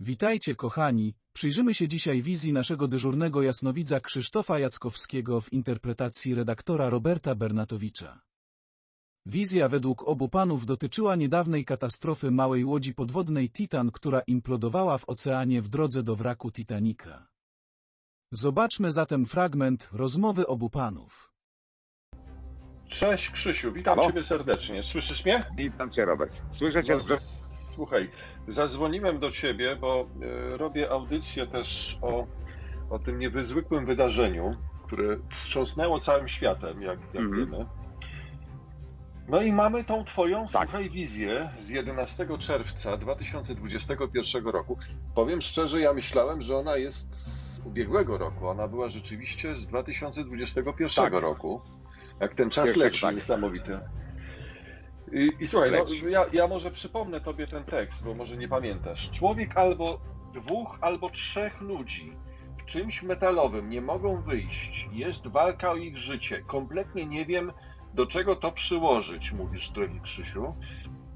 Witajcie kochani, przyjrzymy się dzisiaj wizji naszego dyżurnego jasnowidza Krzysztofa Jackowskiego w interpretacji redaktora Roberta Bernatowicza. Wizja według obu panów dotyczyła niedawnej katastrofy małej łodzi podwodnej Titan, która implodowała w oceanie w drodze do wraku Titanica. Zobaczmy zatem fragment rozmowy obu panów. Cześć Krzysiu, witam Halo? Ciebie serdecznie. Słyszysz mnie? Witam Cię, Robert. Słyszę Cię No, Słuchaj, zadzwoniłem do Ciebie, bo e, robię audycję też o, o tym niezwykłym wydarzeniu, które wstrząsnęło całym światem, jak, jak Mhm. wiemy. No i mamy tą Twoją, Tak. słuchaj, wizję z 11 czerwca 2021 roku. Powiem szczerze, ja myślałem, że ona jest z ubiegłego roku. Ona była rzeczywiście z 2021 Tak. roku. Jak ten czas leci, tak. niesamowity. I, i słuchaj, no, ja, ja może przypomnę Tobie ten tekst, bo może nie pamiętasz. Człowiek albo dwóch, albo trzech ludzi w czymś metalowym nie mogą wyjść. Jest walka o ich życie. Kompletnie nie wiem, do czego to przyłożyć, mówisz, drogi Krzysiu.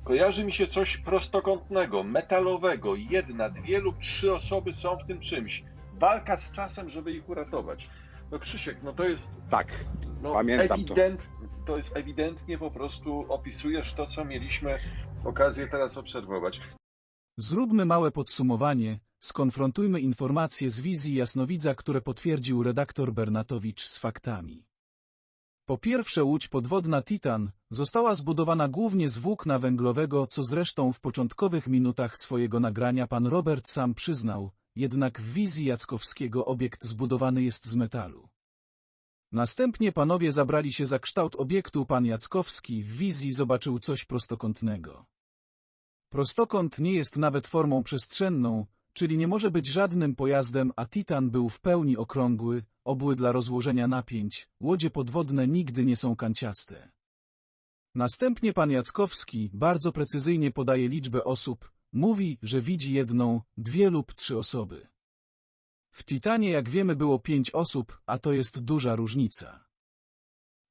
Kojarzy mi się coś prostokątnego, metalowego. Jedna, dwie lub trzy osoby są w tym czymś. Walka z czasem, żeby ich uratować. No Krzysiek, no to jest Tak. no, Pamiętam to. ewident, to. jest ewidentnie po prostu opisujesz to, co mieliśmy okazję teraz obserwować. Zróbmy małe podsumowanie, skonfrontujmy informacje z wizji jasnowidza, które potwierdził redaktor Bernatowicz z faktami. Po pierwsze łódź podwodna Titan została zbudowana głównie z włókna węglowego, co zresztą w początkowych minutach swojego nagrania pan Robert sam przyznał, jednak w wizji Jackowskiego obiekt zbudowany jest z metalu. Następnie panowie zabrali się za kształt obiektu, pan Jackowski w wizji zobaczył coś prostokątnego. Prostokąt nie jest nawet formą przestrzenną, czyli nie może być żadnym pojazdem, a Titan był w pełni okrągły, obły dla rozłożenia napięć, łodzie podwodne nigdy nie są kanciaste. Następnie pan Jackowski bardzo precyzyjnie podaje liczbę osób, mówi, że widzi jedną, dwie lub trzy osoby. W Titanie, jak wiemy, było pięć osób, a to jest duża różnica.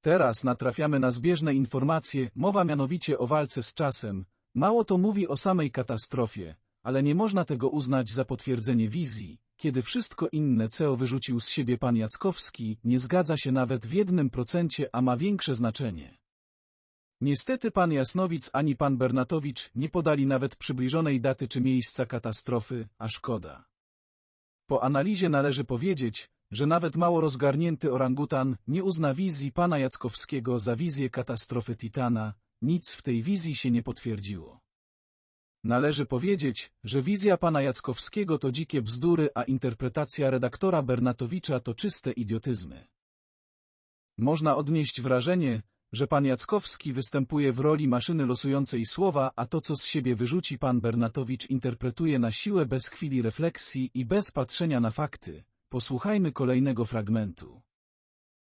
Teraz natrafiamy na zbieżne informacje, mowa mianowicie o walce z czasem, Mało to mówi o samej katastrofie, ale nie można tego uznać za potwierdzenie wizji, kiedy wszystko inne, co wyrzucił z siebie pan Jackowski, nie zgadza się nawet w jednym procencie, a ma większe znaczenie. Niestety pan Jasnowic ani pan Bernatowicz nie podali nawet przybliżonej daty czy miejsca katastrofy, a szkoda. Po analizie należy powiedzieć, że nawet mało rozgarnięty orangutan nie uzna wizji pana Jackowskiego za wizję katastrofy Titana, nic w tej wizji się nie potwierdziło. Należy powiedzieć, że wizja pana Jackowskiego to dzikie bzdury, a interpretacja redaktora Bernatowicza to czyste idiotyzmy. Można odnieść wrażenie, że pan Jackowski występuje w roli maszyny losującej słowa, a to, co z siebie wyrzuci pan Bernatowicz, interpretuje na siłę bez chwili refleksji i bez patrzenia na fakty. Posłuchajmy kolejnego fragmentu.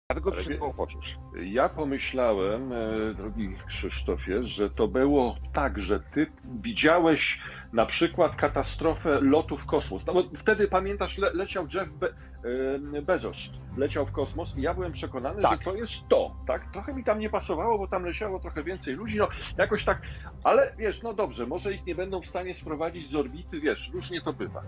Dlatego trzeba poczuć. Ja pomyślałem, e, drogi Krzysztofie, że to było tak, że ty widziałeś na przykład katastrofę lotu w kosmos. No, bo wtedy pamiętasz, le, leciał Jeff Be, e, Bezos, leciał w kosmos i ja byłem przekonany, Tak. że to jest to. Tak? Trochę mi tam nie pasowało, bo tam leciało trochę więcej ludzi, no jakoś tak, ale wiesz, no dobrze, może ich nie będą w stanie sprowadzić z orbity, wiesz, różnie to bywa.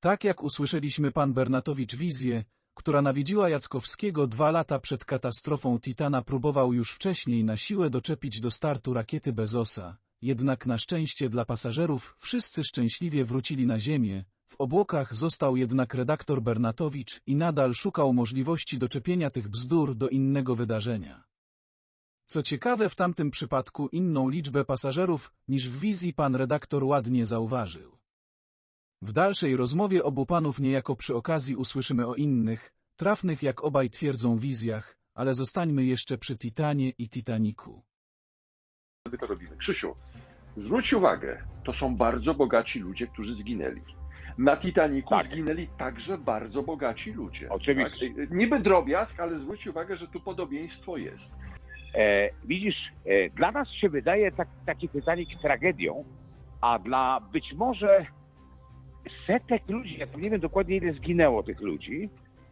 Tak jak usłyszeliśmy pan Bernatowicz wizję, która nawiedziła Jackowskiego dwa lata przed katastrofą Titana próbował już wcześniej na siłę doczepić do startu rakiety Bezosa, jednak na szczęście dla pasażerów wszyscy szczęśliwie wrócili na ziemię, w obłokach został jednak redaktor Bernatowicz i nadal szukał możliwości doczepienia tych bzdur do innego wydarzenia. Co ciekawe w tamtym przypadku inną liczbę pasażerów niż w wizji pan redaktor ładnie zauważył. W dalszej rozmowie obu panów niejako przy okazji usłyszymy o innych, trafnych jak obaj twierdzą wizjach, ale zostańmy jeszcze przy Titanie i Titaniku. Wtedy to robimy. Krzysiu, zwróć uwagę, to są bardzo bogaci ludzie, którzy zginęli. Na Titaniku Tak. zginęli także bardzo bogaci ludzie. Oczywiście. Tak? Niby drobiazg, ale zwróć uwagę, że tu podobieństwo jest. E, widzisz, e, dla nas się wydaje tak, taki Titanic tragedią, a dla być może setek ludzi, ja nie wiem dokładnie ile zginęło tych ludzi,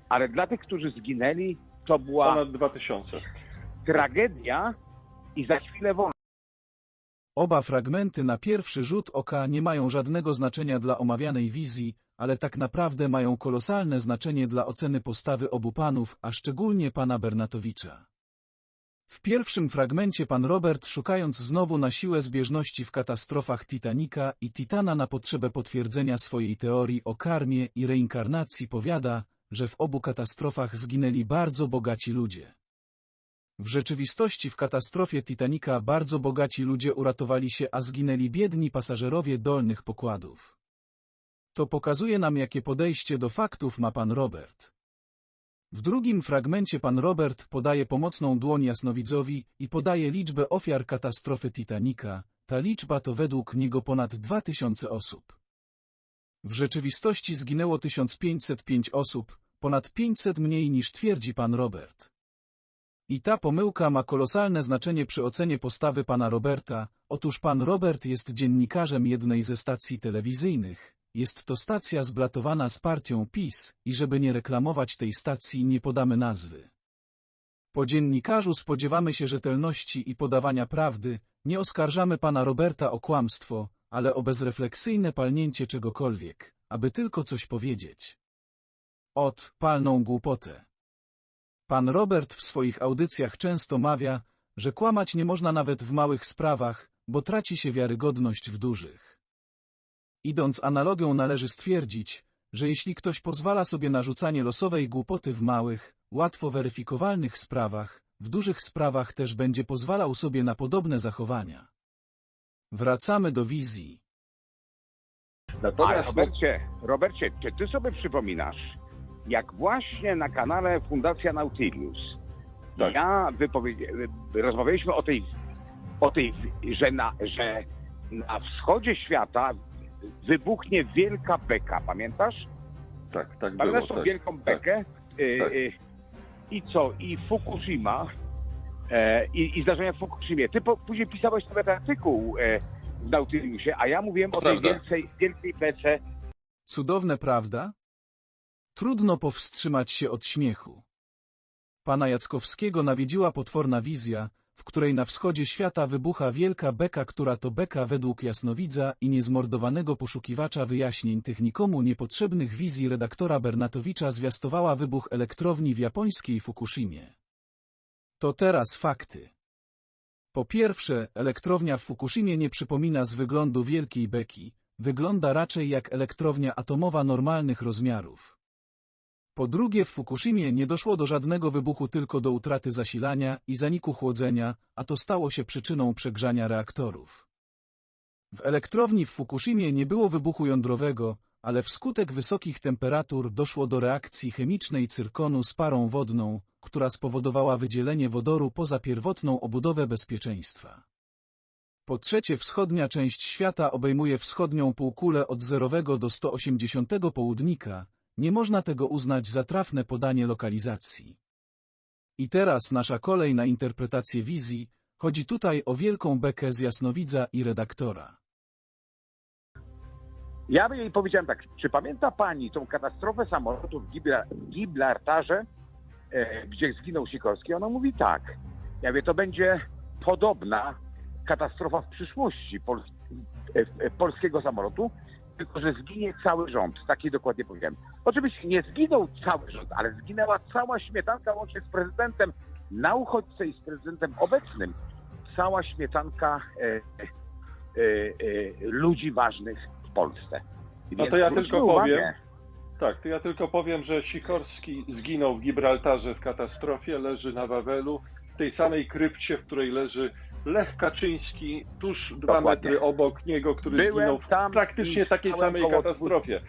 ale dla tych, którzy zginęli, to była Ponad 2000. tragedia i za chwilę wolność. Oba fragmenty na pierwszy rzut oka nie mają żadnego znaczenia dla omawianej wizji, ale tak naprawdę mają kolosalne znaczenie dla oceny postawy obu panów, a szczególnie pana Bernatowicza. W pierwszym fragmencie pan Robert szukając znowu na siłę zbieżności w katastrofach Titanica i Titana na potrzebę potwierdzenia swojej teorii o karmie i reinkarnacji powiada, że w obu katastrofach zginęli bardzo bogaci ludzie. W rzeczywistości w katastrofie Titanica bardzo bogaci ludzie uratowali się, a zginęli biedni pasażerowie dolnych pokładów. To pokazuje nam, jakie podejście do faktów ma pan Robert. W drugim fragmencie pan Robert podaje pomocną dłoń jasnowidzowi i podaje liczbę ofiar katastrofy Titanica. Ta liczba to według niego ponad 2000 osób. W rzeczywistości zginęło 1505 osób, ponad 500 mniej niż twierdzi pan Robert. I ta pomyłka ma kolosalne znaczenie przy ocenie postawy pana Roberta. Otóż pan Robert jest dziennikarzem jednej ze stacji telewizyjnych. Jest to stacja zblatowana z partią PiS i żeby nie reklamować tej stacji nie podamy nazwy. Po dziennikarzu spodziewamy się rzetelności i podawania prawdy, nie oskarżamy pana Roberta o kłamstwo, ale o bezrefleksyjne palnięcie czegokolwiek, aby tylko coś powiedzieć. Ot, palną głupotę. Pan Robert w swoich audycjach często mawia, że kłamać nie można nawet w małych sprawach, bo traci się wiarygodność w dużych. Idąc analogią należy stwierdzić, że jeśli ktoś pozwala sobie na rzucanie losowej głupoty w małych, łatwo weryfikowalnych sprawach, w dużych sprawach też będzie pozwalał sobie na podobne zachowania. Wracamy do wizji. Ale Natomiast Robercie, Robercie, czy ty sobie przypominasz, jak właśnie na kanale Fundacja Nautilus Tak. ja rozmawialiśmy o tej, o tej że, na, że na wschodzie świata wybuchnie wielka beka, pamiętasz? tak, tak było. Pamiętasz tą Tak. wielką bekę? Y, tak. y, I co? I Fukushima e, i, i zdarzenia w Fukushimie. Ty po, później pisałeś nawet artykuł e, w Nautilusie, a ja mówiłem o tej wielcej, wielkiej bece Cudowne, prawda? Trudno powstrzymać się od śmiechu. Pana Jackowskiego nawiedziła potworna wizja, w której na wschodzie świata wybucha wielka beka, która to beka według jasnowidza i niezmordowanego poszukiwacza wyjaśnień tych nikomu niepotrzebnych wizji redaktora Bernatowicza zwiastowała wybuch elektrowni w japońskiej Fukushimie. To teraz fakty. Po pierwsze, elektrownia w Fukushimie nie przypomina z wyglądu wielkiej beki, wygląda raczej jak elektrownia atomowa normalnych rozmiarów. Po drugie w Fukushimie nie doszło do żadnego wybuchu tylko do utraty zasilania i zaniku chłodzenia, a to stało się przyczyną przegrzania reaktorów. W elektrowni w Fukushimie nie było wybuchu jądrowego, ale wskutek wysokich temperatur doszło do reakcji chemicznej cyrkonu z parą wodną, która spowodowała wydzielenie wodoru poza pierwotną obudowę bezpieczeństwa. Po trzecie wschodnia część świata obejmuje wschodnią półkulę od zerowego do 180 południka, nie można tego uznać za trafne podanie lokalizacji. I teraz nasza kolej na interpretację wizji, chodzi tutaj o wielką bekę z jasnowidza i redaktora. Ja jej powiedziałem tak, czy pamięta pani tą katastrofę samolotu w Gibra- Gibraltarze, e, gdzie zginął Sikorski? Ona mówi tak. Ja mówię, to będzie podobna katastrofa w przyszłości e, e, polskiego samolotu, tylko że zginie cały rząd. Taki dokładnie powiedziałem. Oczywiście nie zginął cały rząd, ale zginęła cała śmietanka łącznie z prezydentem na uchodźce i z prezydentem obecnym. Cała śmietanka e, e, e, ludzi ważnych w Polsce. No to ja tylko uwagę, powiem. Tak, to ja tylko powiem, że Sikorski zginął w Gibraltarze w katastrofie, leży na Wawelu, w tej samej krypcie, w której leży Lech Kaczyński, tuż dwa Dokładnie. metry obok niego, który Byłem zginął w praktycznie takiej samej katastrofie.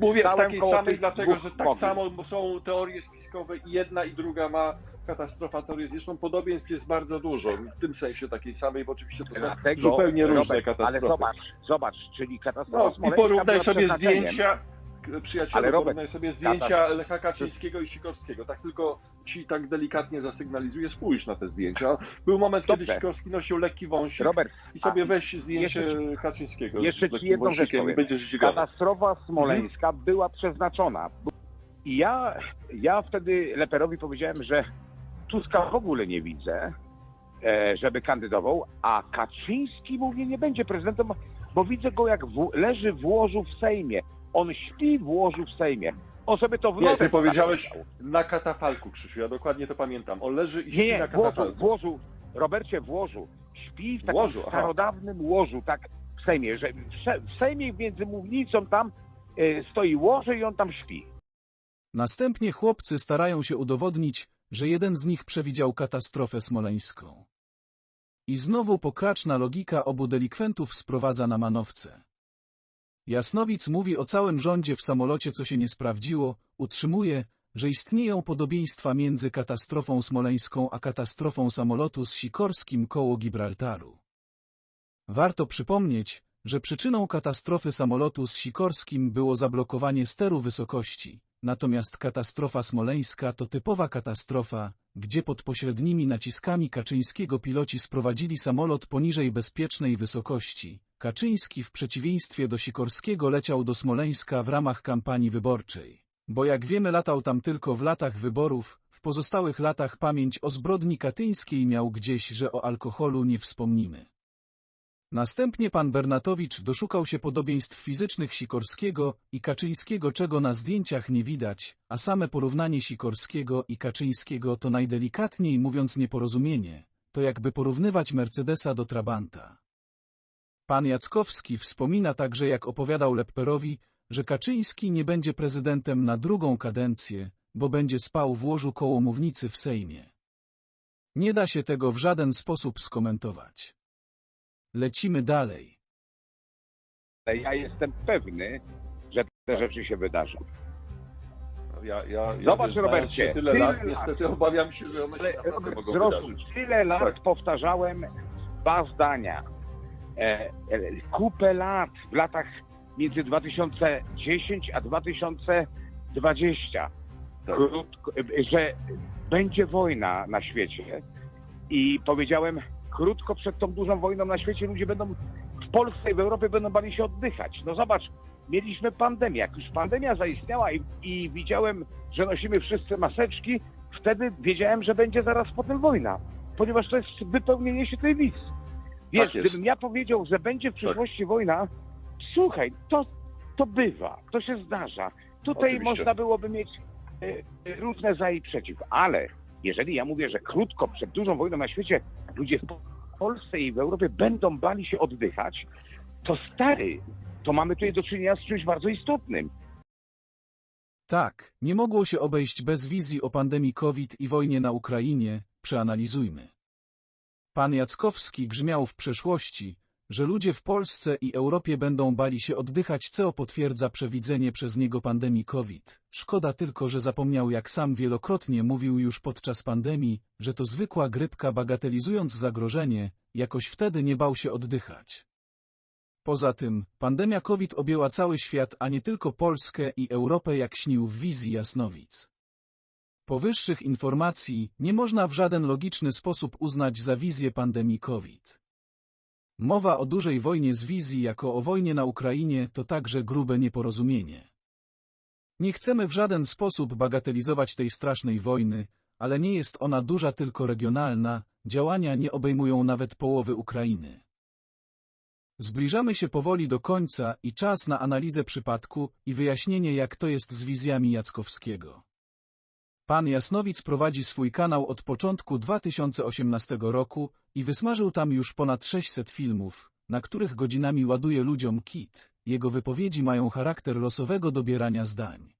Mówię w takiej samej, dlatego że tak samo są teorie spiskowe i jedna i druga ma katastrofa teorii. Zresztą podobieństw jest bardzo dużo, w tym sensie takiej samej, bo oczywiście to są Dlatego, zupełnie różne Robert, katastrofy. Ale zobacz, zobacz, czyli katastrofa No i porównaj sobie zdjęcia, przyjacielu, Ale Robert, sobie zdjęcia Lecha Kaczyńskiego i Sikorskiego. Tak tylko ci tak delikatnie zasygnalizuję, spójrz na te zdjęcia. Był moment, kiedy Dobrze. Sikorski nosił lekki wąsik Robert, i sobie a weź zdjęcie jeszcze Kaczyńskiego jeszcze z lekkim wąsikiem i będziesz zdziwiony. katastrofa smoleńska była przeznaczona. I ja, ja wtedy Leperowi powiedziałem, że Tuska w ogóle nie widzę, e, żeby kandydował, a Kaczyński mówi, nie będzie prezydentem, bo widzę go jak w, leży w łożu w Sejmie. On śpi w łożu w Sejmie. On sobie to w Nie, ty powiedziałeś na katafalku, Krzysiu, ja dokładnie to pamiętam. On leży i śpi Nie, nie, na w łożu, katafalku. w łożu, Robercie, w łożu. Śpi w takim Łożu, starodawnym łożu, tak w Sejmie, że w Sejmie między mównicą tam e, stoi łoże i on tam śpi. Następnie chłopcy starają się udowodnić, że jeden z nich przewidział katastrofę smoleńską. I znowu pokraczna logika obu delikwentów sprowadza na manowce. Jasnowic mówi o całym rządzie w samolocie, co się nie sprawdziło, utrzymuje, że istnieją podobieństwa między katastrofą smoleńską a katastrofą samolotu z Sikorskim koło Gibraltaru. Warto przypomnieć, że przyczyną katastrofy samolotu z Sikorskim było zablokowanie steru wysokości, natomiast katastrofa smoleńska to typowa katastrofa, gdzie pod pośrednimi naciskami Kaczyńskiego piloci sprowadzili samolot poniżej bezpiecznej wysokości. Kaczyński w przeciwieństwie do Sikorskiego leciał do Smoleńska w ramach kampanii wyborczej. Bo jak wiemy latał tam tylko w latach wyborów, w pozostałych latach pamięć o zbrodni katyńskiej miał gdzieś, że o alkoholu nie wspomnimy. Następnie pan Bernatowicz doszukał się podobieństw fizycznych Sikorskiego i Kaczyńskiego, czego na zdjęciach nie widać, a same porównanie Sikorskiego i Kaczyńskiego to najdelikatniej mówiąc nieporozumienie, to jakby porównywać Mercedesa do Trabanta. Pan Jackowski wspomina także, jak opowiadał Lepperowi, że Kaczyński nie będzie prezydentem na drugą kadencję, bo będzie spał w łożu koło mównicy w Sejmie. Nie da się tego w żaden sposób skomentować. Lecimy dalej. Ale ja jestem pewny, że te rzeczy się wydarzą. Ja, ja, ja Zobacz, wiesz, Robercie, się tyle tyle lat, lat. niestety obawiam się, że one się Ale naprawdę mogą zrozum, wydarzyć. tyle lat Tak. powtarzałem dwa zdania. E, e, kupę lat, w latach między 2010 a 2020, Tak. krótko, e, że będzie wojna na świecie i powiedziałem, krótko przed tą dużą wojną na świecie ludzie będą w Polsce i w Europie będą bali się oddychać. No zobacz, mieliśmy pandemię. Jak już pandemia zaistniała i, i widziałem, że nosimy wszyscy maseczki, wtedy wiedziałem, że będzie zaraz potem wojna, ponieważ to jest wypełnienie się tej wiz. Wiesz, Tak gdybym ja powiedział, że będzie w przyszłości wojna, słuchaj, to, to bywa, to się zdarza. Tutaj Oczywiście. można byłoby mieć e, różne za i przeciw, ale jeżeli ja mówię, że krótko przed dużą wojną na świecie ludzie w Polsce i w Europie będą bali się oddychać, to stary, to mamy tutaj do czynienia z czymś bardzo istotnym. Tak, nie mogło się obejść bez wizji o pandemii COVID i wojnie na Ukrainie, przeanalizujmy. Pan Jackowski grzmiał w przeszłości, że ludzie w Polsce i Europie będą bali się oddychać, co potwierdza przewidzenie przez niego pandemii COVID. Szkoda tylko, że zapomniał, jak sam wielokrotnie mówił już podczas pandemii, że to zwykła grypka, bagatelizując zagrożenie, jakoś wtedy nie bał się oddychać. Poza tym, pandemia COVID objęła cały świat, a nie tylko Polskę i Europę, jak śnił w wizji Jasnowic. Powyższych informacji nie można w żaden logiczny sposób uznać za wizję pandemii COVID. Mowa o dużej wojnie z wizji jako o wojnie na Ukrainie to także grube nieporozumienie. Nie chcemy w żaden sposób bagatelizować tej strasznej wojny, ale nie jest ona duża tylko regionalna, działania nie obejmują nawet połowy Ukrainy. Zbliżamy się powoli do końca i czas na analizę przypadku i wyjaśnienie jak to jest z wizjami Jackowskiego. Pan Jasnowic prowadzi swój kanał od początku 2018 roku i wysmażył tam już ponad 600 filmów, na których godzinami ładuje ludziom kit. Jego wypowiedzi mają charakter losowego dobierania zdań.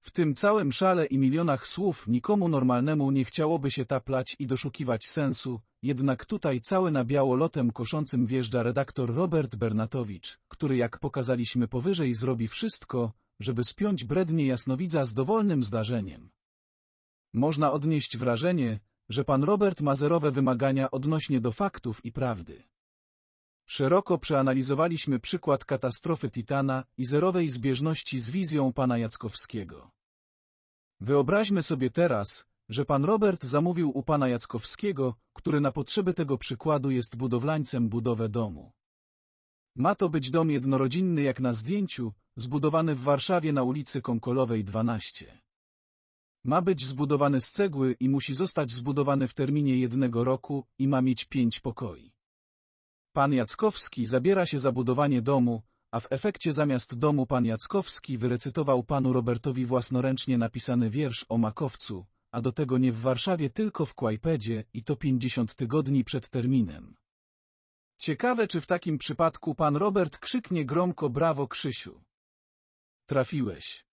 W tym całym szale i milionach słów nikomu normalnemu nie chciałoby się taplać i doszukiwać sensu, jednak tutaj cały na biało lotem koszącym wjeżdża redaktor Robert Bernatowicz, który jak pokazaliśmy powyżej zrobi wszystko, żeby spiąć brednie jasnowidza z dowolnym zdarzeniem. Można odnieść wrażenie, że pan Robert ma zerowe wymagania odnośnie do faktów i prawdy. Szeroko przeanalizowaliśmy przykład katastrofy Titana i zerowej zbieżności z wizją pana Jackowskiego. Wyobraźmy sobie teraz, że pan Robert zamówił u pana Jackowskiego, który na potrzeby tego przykładu jest budowlańcem budowę domu. Ma to być dom jednorodzinny jak na zdjęciu, zbudowany w Warszawie na ulicy Konkolowej 12. Ma być zbudowany z cegły i musi zostać zbudowany w terminie jednego roku i ma mieć pięć pokoi. Pan Jackowski zabiera się za budowanie domu, a w efekcie zamiast domu pan Jackowski wyrecytował panu Robertowi własnoręcznie napisany wiersz o makowcu, a do tego nie w Warszawie, tylko w Kłajpedzie i to 50 tygodni przed terminem. Ciekawe, czy w takim przypadku pan Robert krzyknie gromko brawo Krzysiu. Trafiłeś.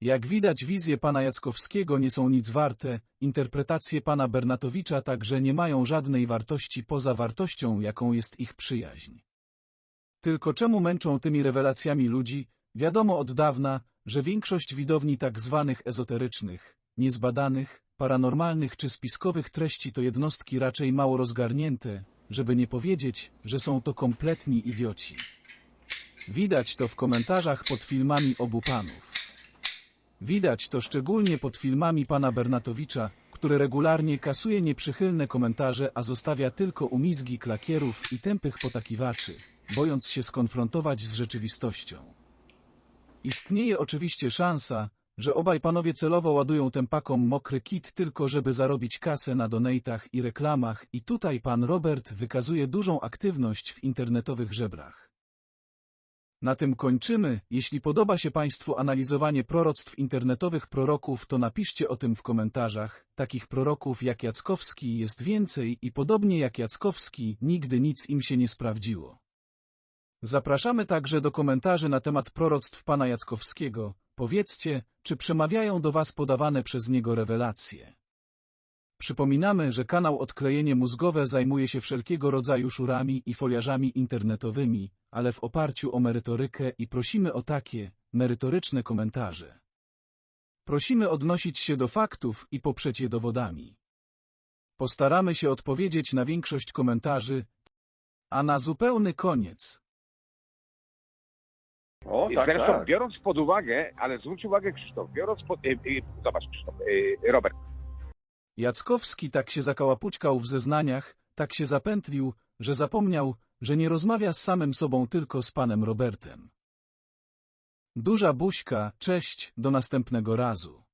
Jak widać wizje pana Jackowskiego nie są nic warte, interpretacje pana Bernatowicza także nie mają żadnej wartości poza wartością, jaką jest ich przyjaźń. Tylko czemu męczą tymi rewelacjami ludzi? Wiadomo od dawna, że większość widowni tak zwanych ezoterycznych, niezbadanych, paranormalnych czy spiskowych treści to jednostki raczej mało rozgarnięte, żeby nie powiedzieć, że są to kompletni idioci. Widać to w komentarzach pod filmami obu panów. Widać to szczególnie pod filmami pana Bernatowicza, który regularnie kasuje nieprzychylne komentarze, a zostawia tylko umizgi klakierów i tępych potakiwaczy, bojąc się skonfrontować z rzeczywistością. Istnieje oczywiście szansa, że obaj panowie celowo ładują tempakom mokry kit tylko żeby zarobić kasę na donatach i reklamach i tutaj pan Robert wykazuje dużą aktywność w internetowych żebrach. Na tym kończymy. Jeśli podoba się Państwu analizowanie proroctw internetowych proroków, to napiszcie o tym w komentarzach. Takich proroków jak Jackowski jest więcej i podobnie jak Jackowski, nigdy nic im się nie sprawdziło. Zapraszamy także do komentarzy na temat proroctw pana Jackowskiego. Powiedzcie, czy przemawiają do Was podawane przez niego rewelacje. Przypominamy, że kanał Odklejenie Mózgowe zajmuje się wszelkiego rodzaju szurami i foliarzami internetowymi, ale w oparciu o merytorykę i prosimy o takie, merytoryczne komentarze. Prosimy odnosić się do faktów i poprzeć je dowodami. Postaramy się odpowiedzieć na większość komentarzy, a na zupełny koniec. O, tak, Zresztą tak. biorąc pod uwagę, ale zwróć uwagę Krzysztof, biorąc pod... Y, y, zobacz Krzysztof, y, Robert, Jackowski tak się zakałapućkał w zeznaniach, tak się zapętlił, że zapomniał, że nie rozmawia z samym sobą, tylko z panem Robertem. Duża buźka, cześć, do następnego razu.